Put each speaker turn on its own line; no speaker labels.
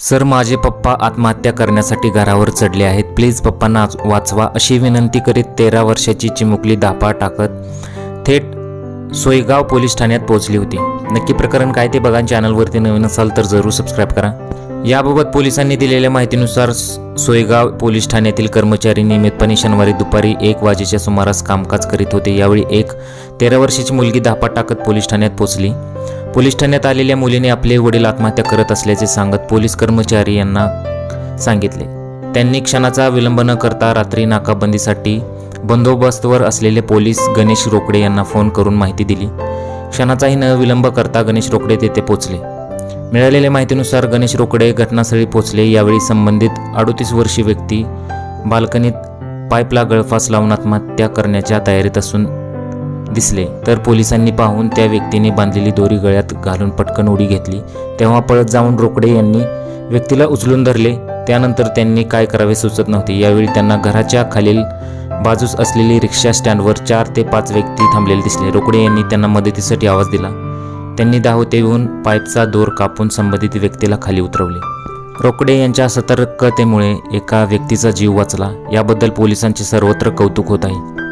Sir माझे पप्पा आत्महत्या करण्यासाठी घरावर चढले आहेत. प्लीज पप्पांना वाचवा अशी विनंती करीत तेरा वर्षाची चिमुकली धापा टाकत थेट सोयगाव पोलीस ठाण्यात पोहोचली होती. नक्की प्रकरण काय ते बघा चॅनलवरती नवीन असाल तर जरूर सबस्क्राईब करा. याबाबत पोलिसांनी दिलेल्या माहितीनुसार सोयगाव पोलीस ठाण्यातील कर्मचारी नियमितपणे शनिवारी दुपारी एक वाजेच्या सुमारास कामकाज करीत होते. यावेळी एक तेरा वर्षाची मुलगी धापा टाकत पोलीस ठाण्यात पोहोचली. पोलीस ठाण्यात आलेल्या मुलीने आपले वडील आत्महत्या करत असल्याचे सांगत पोलीस कर्मचारी यांना सांगितले. त्यांनी क्षणाचा विलंब न करता रात्री नाकाबंदीसाठी बंदोबस्तवर असलेले पोलीस गणेश रोकडे यांना फोन करून माहिती दिली. क्षणाचाही न विलंब करता गणेश रोकडे तेथे पोचले मिळालेल्या माहितीनुसार गणेश रोकडे घटनास्थळी पोचले यावेळी संबंधित अडोतीस वर्षीय व्यक्ती बाल्कनीत पाईपला गळफास लावून आत्महत्या करण्याच्या तयारीत असून दिसले. तर पोलिसांनी पाहून त्या व्यक्तीने बांधलेली दोरी गळ्यात घालून पटकन उडी घेतली. तेव्हा पळत जाऊन रोकडे यांनी व्यक्तीला उचलून धरले. त्यानंतर त्यांनी काय करावे सुचत नव्हते. यावेळी त्यांना घराच्या खालील बाजूस असलेली रिक्षा स्टँडवर चार ते पाच व्यक्ती थांबलेले दिसले. रोकडे यांनी त्यांना मदतीसाठी आवाज दिला. त्यांनी दाहोतेहून येऊन पाईपचा दोर कापून संबंधित व्यक्तीला खाली उतरवले. रोकडे यांच्या सतर्कतेमुळे एका व्यक्तीचा जीव वाचला. याबद्दल पोलिसांचे सर्वत्र कौतुक होत आहे.